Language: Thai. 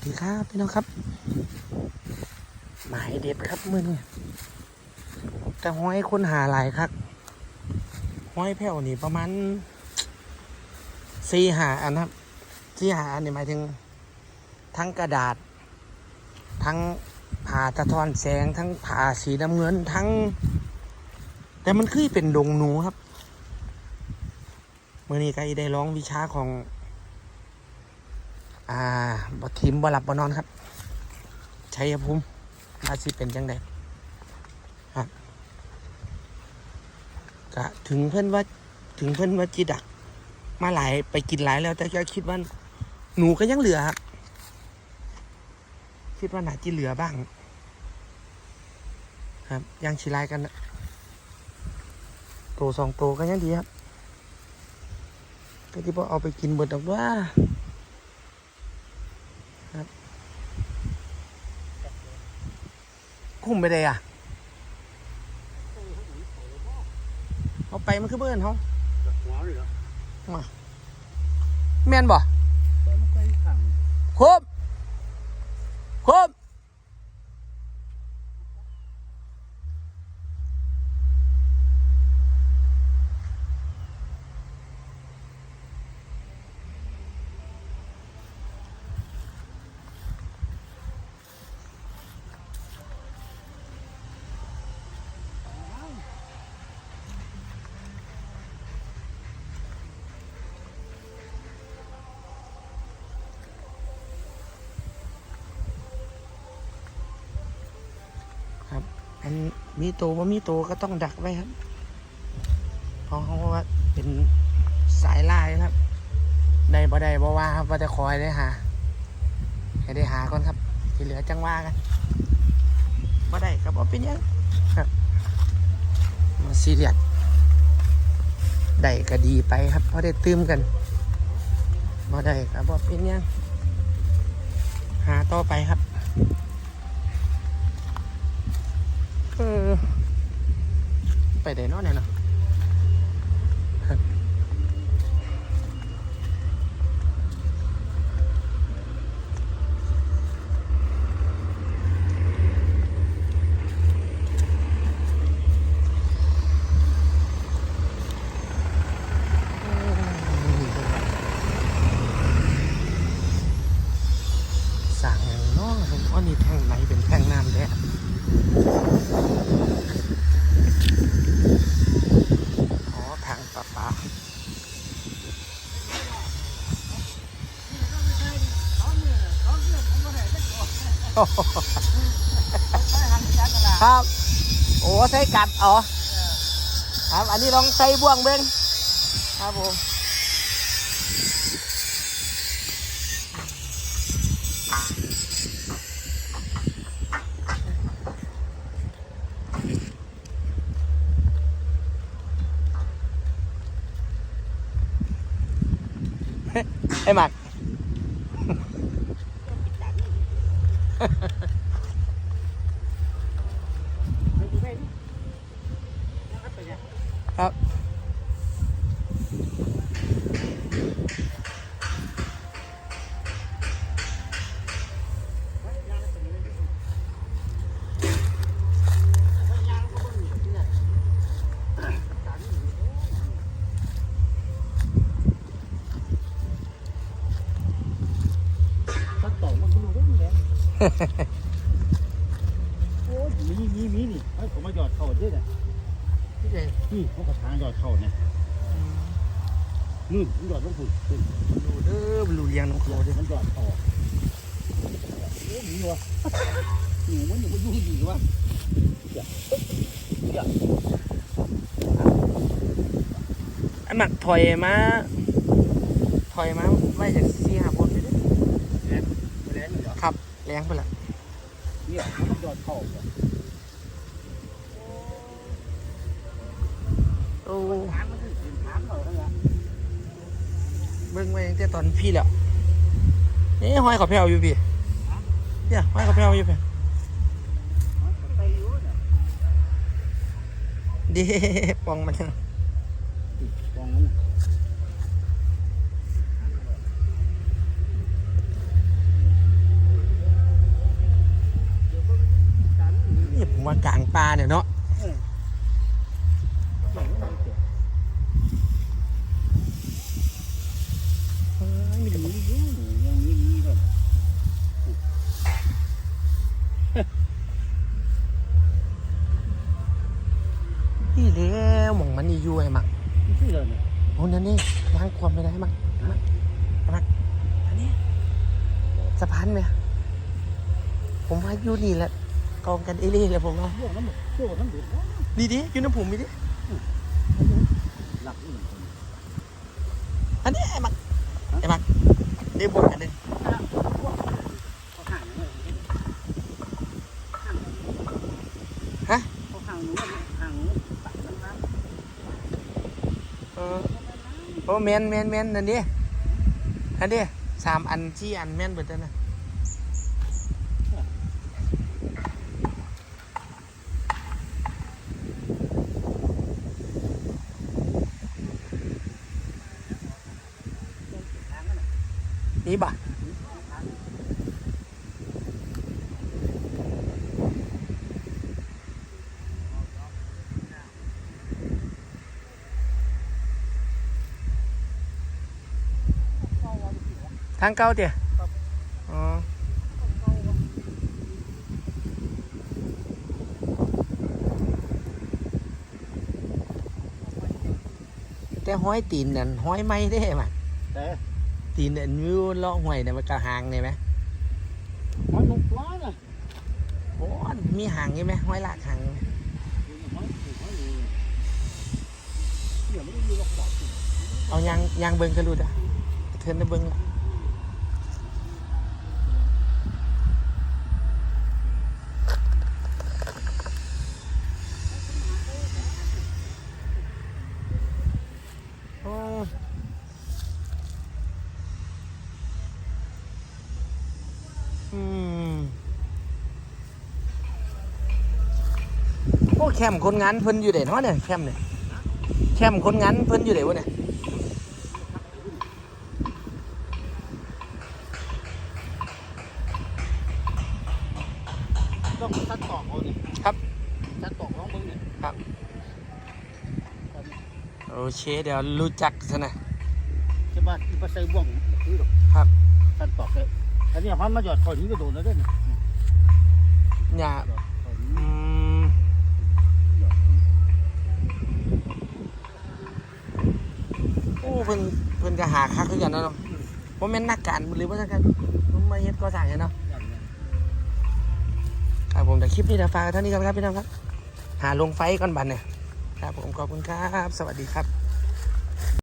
วัสดีครับพี่น้องครับ หมายเด็ดครับมือนี้แต่ห้อยคนหาหลายครับห้อยแผ่วนี่ประมาณสี่หาอันครับสี่หาอันนี่หมายถึง ทั้งกระดาษ ทั้งผ่าตะทอนแสงทั้งผ่าสีน้ำเงินทั้ง แต่มันคือเป็นดงหนูครับ มือนี้ก็ได้ร้องวิชาของ อ่าบทีมบหลับบนอนครับชัยภูมิอาชีเป็นจังไดครับก็ถึงเพื่อนว่าถึงเพื่อนว่าจีดัก มาหลายไปกินหลายแล้วแต่ก็คิดว่าหนูก็ยังเหลือครับคิดว่าน่าจะเหลือบ้าง ครับยังชีไลายกันนะโตสองโตก็ยังดีครับก็ที่พอเอาไปกินเบิดดอกว่า คุ้มไปเลยอะเอาไปมันคือเบิ้นเขาหัวเลยเหรอแม่นบ่แต่ไม่ค่อยสั่งครบครบ อันมีโตว่ามีโตก็ต้องดักไว้ครับเพราะเขาว่าเป็นสายลายครับ ได้บ่ได้บ่ว่าครับว่าแต่คอยได้หาให้ได้หาก่อนครับ ที่เหลือจังว่ากันบ่ได้ก็บ่เป็นยังครับมาซีเรียสได้ก็ดีไปครับเพราะได้ตื้มกันบ่ได้ก็บ่เป็นยังหาต่อไปครับ ไปได้เนอนเนี่ยเนาะครับสั่งอย่างเนาะผมว่านี่แท่งไหนเป็นแท่งน้ำแท้ อ๋อทางปลาปลา ครับ โอ้ใส่กัดอ๋อครับ อันนี้ลองใส่บ่วงเบ้งครับผมไอ้หมัก ครับ ตัดต่อมันก็รู้ว่ามันแรง โอ้ยมีมีมีนี่ให้ผมมาหยอดเข่าด้วยเนี่ยพี่เจนี่เขากระถางหยอดเข่าเนี่ยนู่นมันหยอดลงฝุ่นฝุ่นดูเด้อดูเลี้ยงน้องโคหยอดดิมันหยอดเข่าโอ้มีวะหนูมันอยู่ก็ยุ่งดีวะอย่าอย่าไอ้หมักถอยมาถอยมาไว้จากสี่ห้า แรงไปละเนี่ยมันหยอดเข่าเนี่ยโอ้ถางมันคือถางเราทั้งนั้นเบิ่งไว้ตั้งแต่ตอนพี่แล้วนี่ห้อยเขอแพรวอยู่พี่เนี่ยห้อยเขอแพรวอยู่พี่ไปอยู่ เนี่ยเนาะหมองมันนี่ยู่ไอ้มักโอเยนั่นนี่ล้างความไปได้มักสะพานไหมผมว่าอยู่นี่แหละ กองกันเอเล่เลยผมว่าพวกนั้นแบบพวกนั้นเดือดร้อนดีดิอยู่น้ำผมมีดิ หลักนี่อันนี้ไอ้มักไอ้มักเดี๋ยวบอกอันหนึงเขาห่างเลยเขาห่างหนูห่างตัดน้ำน้เออโอ้แมนแมนแมนนั่นดิอันนี้สามอันที่อันแมนเบิดแล้วนะ นี่บ่ะทางเก่าเตี่ยอ๋อแต่ห้อยตีนนั่นห้อยไม่ได้มั้ยแต่ตีนอันวิวเลาะห้วยเนี่ยมันก็หางเนี่ยไหมมันลงปลาน่ะโอ้ยมีหางใช่ไหมห้อยลากหางใช่ไหมเดี๋ยวไม่ได้มีหรอกปลาเอายางยางเบิ้งก็รู้จ้ะเทินได้เบิ้งละโอ้อืมโอ้แคมป์คนงานเพิ่นอยู่เด่นเนาะเนี่ยแคมป์เนี่ยแคมป์คนงานเพิ่นอยู่เด่นวะเนี่ยต้องตัดตอกเอาเนี่ยครับตัดตอกร้องมึงเนี่ยโอเคเดี๋ยวรู้จักซะนะใช่ป่ะที่ไปใส่บ่วงคือหรอกครับตัดตอกเลยอันนี้พันมาหยอดคอนี้ก็โดนแล้วเด้เนี่ยอย่าหยอดคอนี้ อืม หยอด โอ้ เพิ่นเพิ่นก็หาคักคือกันเนาะว่าแม่นนักการหรือว่านักการมันมาเฮ็ดก่อสร้างเนี่ยเนาะครับผมแต่คลิปนี้นะฝากเท่านี้กันครับพี่น้องครับ หาลงไฟก่อนบันเนี่ยครับผมขอบคุณครับ สวัสดีครับ